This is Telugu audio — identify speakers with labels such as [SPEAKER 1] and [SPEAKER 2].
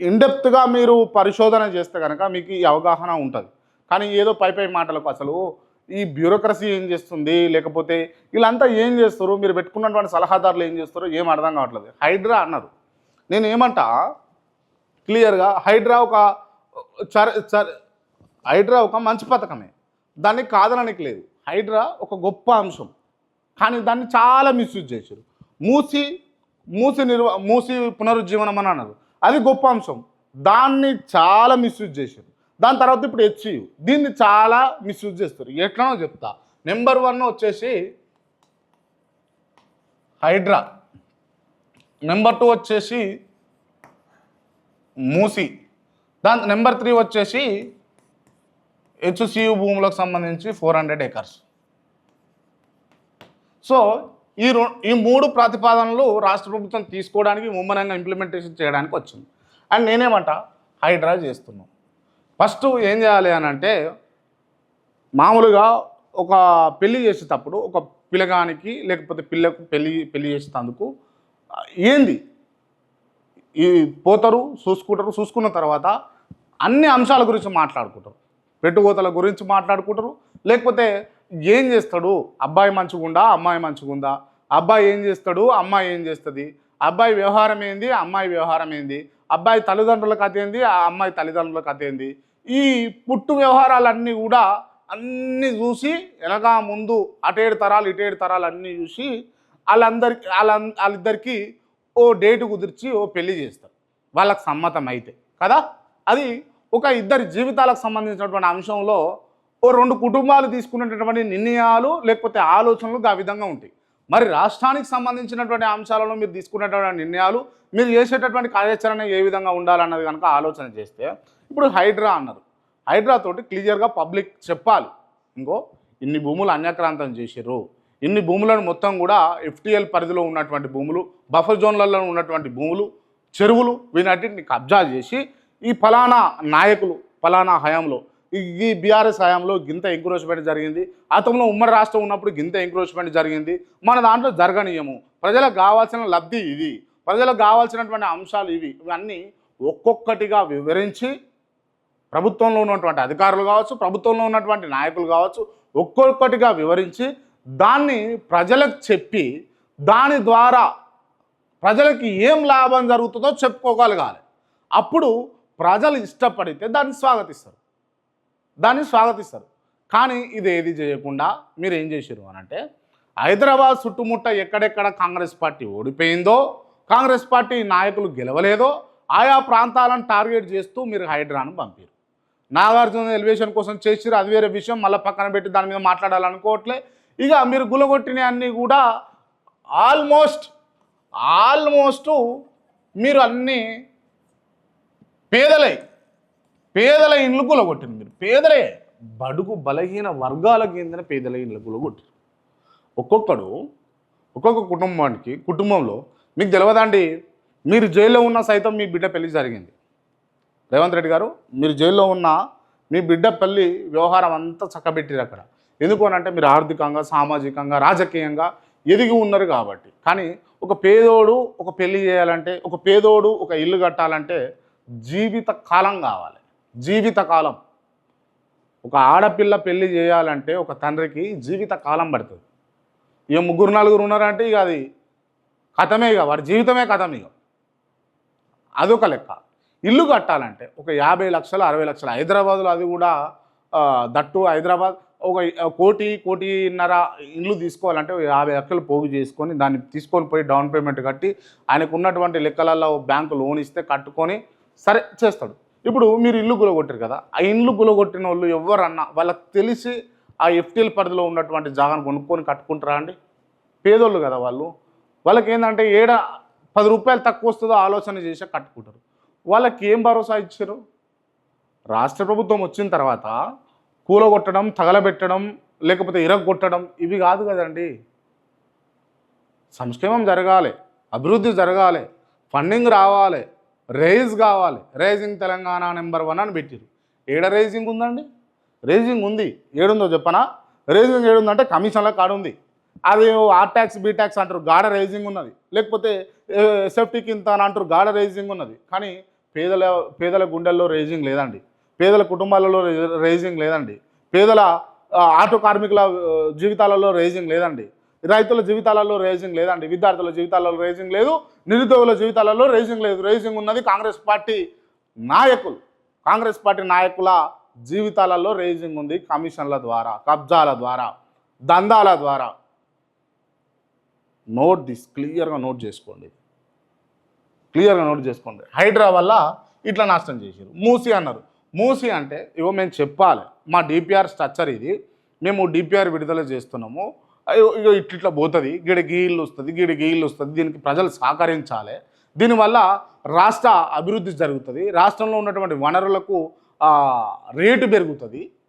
[SPEAKER 1] ఇండెప్త్గా మీరు పరిశోధన చేస్తే కనుక మీకు ఈ అవగాహన ఉంటుంది. కానీ ఏదో పై పై మాటలకు అసలు ఈ బ్యూరోక్రసీ ఏం చేస్తుంది? లేకపోతే వీళ్ళంతా ఏం చేస్తారు? మీరు పెట్టుకున్నటువంటి సలహాదారులు ఏం చేస్తారో ఏం అర్థం కావట్లేదు. హైడ్రా అన్నారు. నేను ఏమంటా క్లియర్గా హైడ్రా ఒక చర చర హైడ్రా ఒక మంచి పథకమే. దాన్ని కాదననికి లేదు. హైడ్రా ఒక గొప్ప అంశం. కానీ దాన్ని చాలా మిస్యూజ్ చేశారు. మూసి మూసి నిర్వ మూసి పునరుజ్జీవనం అని అన్నారు. అది గొప్ప అంశం. దాన్ని చాలా మిస్యూజ్ చేశారు. దాని తర్వాత ఇప్పుడు హెచ్యు దీన్ని చాలా మిస్యూజ్ చేస్తారు. ఎట్లనో చెప్తా. నెంబర్ వన్ వచ్చేసి హైడ్రా నెంబర్ టూ వచ్చేసి మూసి. దాని నెంబర్ త్రీ వచ్చేసి హెచ్సియు భూములకు సంబంధించి ఫోర్ హండ్రెడ్ ఏకర్స్ సో ఈ ఈ మూడు ప్రతిపాదనలు రాష్ట్ర ప్రభుత్వం తీసుకోవడానికి ముమ్మనంగా ఇంప్లిమెంటేషన్ చేయడానికి వచ్చింది. అండ్ నేనేమంట? హైడ్రా చేస్తున్నాం. ఫస్ట్ ఏం చేయాలి అని అంటే మామూలుగా ఒక పెళ్ళి చేసేటప్పుడు ఒక పిల్లగానికి లేకపోతే పిల్లకు పెళ్ళి పెళ్ళి చేసేటందుకు ఏంది? ఈ పోతారు చూసుకుంటారు చూసుకున్న తర్వాత అన్ని అంశాల గురించి మాట్లాడుకుంటారు. పెట్టుకోతల గురించి మాట్లాడుకుంటారు. లేకపోతే ఏం చేస్తాడు? అబ్బాయి మంచిగుందా అమ్మాయి మంచిగుందా? అబ్బాయి ఏం చేస్తాడు? అమ్మాయి ఏం చేస్తుంది? అబ్బాయి వ్యవహారం ఏంది? అమ్మాయి వ్యవహారం ఏంది? అబ్బాయి తల్లిదండ్రుల కథ ఏంది? ఆ అమ్మాయి తల్లిదండ్రుల కథ ఏంది? ఈ పుట్టు వ్యవహారాలన్నీ కూడా అన్నీ చూసి వెనక ముందు అటేడు తరాలు ఇటేడు తరాలు అన్నీ చూసి వాళ్ళందరికి వాళ్ళ వాళ్ళిద్దరికీ ఓ డేటు కుదిర్చి ఓ పెళ్ళి చేస్తారు. వాళ్ళకి సమ్మతం అయితే. కదా? అది ఒక ఇద్దరి జీవితాలకు సంబంధించినటువంటి అంశంలో ఓ రెండు కుటుంబాలు తీసుకునేటటువంటి నిర్ణయాలు లేకపోతే ఆలోచనలు ఆ విధంగా ఉంటాయి. మరి రాష్ట్రానికి సంబంధించినటువంటి అంశాలలో మీరు తీసుకునేటువంటి నిర్ణయాలు మీరు చేసేటటువంటి కార్యాచరణ ఏ విధంగా ఉండాలన్నది కనుక ఆలోచన చేస్తే ఇప్పుడు హైడ్రా అన్నారు. హైడ్రా తోటి క్లియర్గా పబ్లిక్ చెప్పాలి. ఇంకో ఇన్ని భూములు అన్యక్రాంతం చేసారు ఇన్ని భూములను మొత్తం కూడా ఎఫ్టీఎల్ పరిధిలో ఉన్నటువంటి భూములు బఫర్ జోన్లలో ఉన్నటువంటి భూములు చెరువులు వీటన్నిటిని కబ్జా చేసి ఈ ఫలానా నాయకులు ఫలానా హయాంలో ఈ బీఆర్ఎస్ హయాంలో గింత ఎంక్రోచ్మెంట్ జరిగింది. గతంలో ఉమ్మడి రాష్ట్రం ఉన్నప్పుడు గింత ఎంక్రోచ్మెంట్ జరిగింది. మన దాంట్లో జరగనీయము. ప్రజలకు కావాల్సిన లబ్ధి ఇది. ప్రజలకు కావాల్సినటువంటి అంశాలు ఇవి. ఇవన్నీ ఒక్కొక్కటిగా వివరించి ప్రభుత్వంలో ఉన్నటువంటి అధికారులు కావచ్చు ప్రభుత్వంలో ఉన్నటువంటి నాయకులు కావచ్చు ఒక్కొక్కటిగా వివరించి దాన్ని ప్రజలకు చెప్పి దాని ద్వారా ప్రజలకి ఏం లాభం జరుగుతుందో చెప్పుకోగలగాలి. అప్పుడు ప్రజలు ఇష్టపడితే దాన్ని స్వాగతిస్తారు. దాన్ని స్వాగతిస్తారు. కానీ ఇది ఏది చేయకుండా మీరు ఏం చేశారు అని అంటే హైదరాబాద్ చుట్టుముట్ట ఎక్కడెక్కడ కాంగ్రెస్ పార్టీ ఓడిపోయిందో కాంగ్రెస్ పార్టీ నాయకులు గెలవలేదో ఆయా ప్రాంతాలను టార్గెట్ చేస్తూ మీరు హైడ్రాను పంపారు నాగార్జున ఎలివేషన్ కోసం చేసిరు అది వేరే విషయం మళ్ళీ పక్కన పెట్టి దాని మీద మాట్లాడాలనుకోవట్లే. ఇక మీరు గులగొట్టిన అన్నీ కూడా ఆల్మోస్ట్ ఆల్మోస్ట్ మీరు అన్నీ పేదలై. పేదల ఇండ్లు కూలగొట్టింది మీరు. పేదలే బడుగు బలహీన వర్గాలకు చెందిన పేదల ఇండ్లు కూలగొట్టారు. ఒక్కొక్కడు ఒక్కొక్క కుటుంబానికి కుటుంబంలో మీకు తెలియదండి మీరు జైల్లో ఉన్న సైతం మీ బిడ్డ పెళ్ళి జరిగింది. రేవంత్ రెడ్డి గారు మీరు జైల్లో ఉన్న మీ బిడ్డ పెళ్ళి వ్యవహారం అంతా చక్కబెట్టిరు అక్కడ. ఎందుకు అంటే మీరు ఆర్థికంగా సామాజికంగా రాజకీయంగా ఎదిగి ఉన్నారు కాబట్టి. కానీ ఒక పేదోడు ఒక పెళ్ళి చేయాలంటే ఒక పేదోడు ఒక ఇల్లు కట్టాలంటే జీవిత కాలం కావాలి. జీవితకాలం. ఒక ఆడపిల్ల పెళ్ళి చేయాలంటే ఒక తండ్రికి జీవిత కాలం పడుతుంది. ఇక ముగ్గురు నలుగురు ఉన్నారంటే ఇక అది కథమే ఇక వాడి జీవితమే కథం ఇక. అదొక లెక్క. ఇల్లు కట్టాలంటే ఒక యాభై లక్షలు అరవై లక్షలు. హైదరాబాద్లో అది కూడా దట్టు హైదరాబాద్ ఒక కోటి కోటిన్నర ఇల్లు తీసుకోవాలంటే యాభై లక్షలు పోగు చేసుకొని దాన్ని తీసుకొని పోయి డౌన్ పేమెంట్ కట్టి ఆయనకు ఉన్నటువంటి లెక్కలలో బ్యాంకు లోన్ ఇస్తే కట్టుకొని సరే చేస్తాడు. ఇప్పుడు మీరు ఇల్లు గులగొట్టారు కదా ఆ ఇల్లు గులగొట్టిన వాళ్ళు ఎవరన్నా వాళ్ళకి తెలిసి ఆ ఎఫ్టీఎల్ పరిధిలో ఉన్నటువంటి జాగాను కొనుక్కొని కట్టుకుంటారా అండి? పేదోళ్ళు కదా వాళ్ళు. వాళ్ళకి ఏంటంటే ఏడ పది రూపాయలు తక్కువ వస్తుందో ఆలోచన చేసి కట్టుకుంటారు. వాళ్ళకి ఏం భరోసా ఇచ్చారు? రాష్ట్ర ప్రభుత్వం వచ్చిన తర్వాత కూలగొట్టడం తగలబెట్టడం లేకపోతే ఇరగొట్టడం ఇవి కాదు కదండి. సంక్షేమం జరగాలి అభివృద్ధి జరగాలి ఫండింగ్ రావాలి రేజ్ కావాలి. రేజింగ్ తెలంగాణ నెంబర్ వన్ అని పెట్టారు ఏడ రేజింగ్ ఉందండి? రేజింగ్ ఉంది. ఏడుందో చెప్పనా? రేజింగ్ ఏడుందంటే కమిషన్ల కాడ ఉంది. అది ఆర్ ట్యాక్స్ బీ ట్యాక్స్ అంటారు. గాడ రేజింగ్ ఉన్నది. లేకపోతే సేఫ్టీ ఇంత అని అంటారు. గాడ రేజింగ్ ఉన్నది. కానీ పేదల పేదల గుండెల్లో రేజింగ్ లేదండి. పేదల కుటుంబాలలో రైజింగ్ రేజింగ్ లేదండి. పేదల ఆటో కార్మికుల జీవితాలలో రేజింగ్ లేదండి. రైతుల జీవితాలలో రేజింగ్ లేదండి. విద్యార్థుల జీవితాలలో రేజింగ్ లేదు. నిరుద్యోగుల జీవితాలలో రేజింగ్ లేదు. రేజింగ్ ఉన్నది కాంగ్రెస్ పార్టీ నాయకులు. కాంగ్రెస్ పార్టీ నాయకుల జీవితాలలో రేజింగ్ ఉంది కమిషన్ల ద్వారా కబ్జాల ద్వారా దందాల ద్వారా. నోట్ దిస్ క్లియర్గా నోట్ చేసుకోండి. క్లియర్గా నోట్ చేసుకోండి. హైడ్రా వల్ల ఇట్లా నాశనం చేశారు మూసి అన్నారు. మూసి అంటే ఇవో మేము చెప్పాలి. మా డిపిఆర్ స్ట్రక్చర్ ఇది. మేము డిపిఆర్ విడుదల చేస్తున్నాము. అయ్యో ఇగో ఇట్లా ఇట్లా పోతుంది గిడ గీళ్ళు వస్తుంది గిడ గీళ్ళు వస్తుంది దీనికి ప్రజలు సహకరించాలి. దీనివల్ల రాష్ట్ర అభివృద్ధి జరుగుతుంది రాష్ట్రంలో ఉన్నటువంటి వనరులకు రేటు పెరుగుతుంది.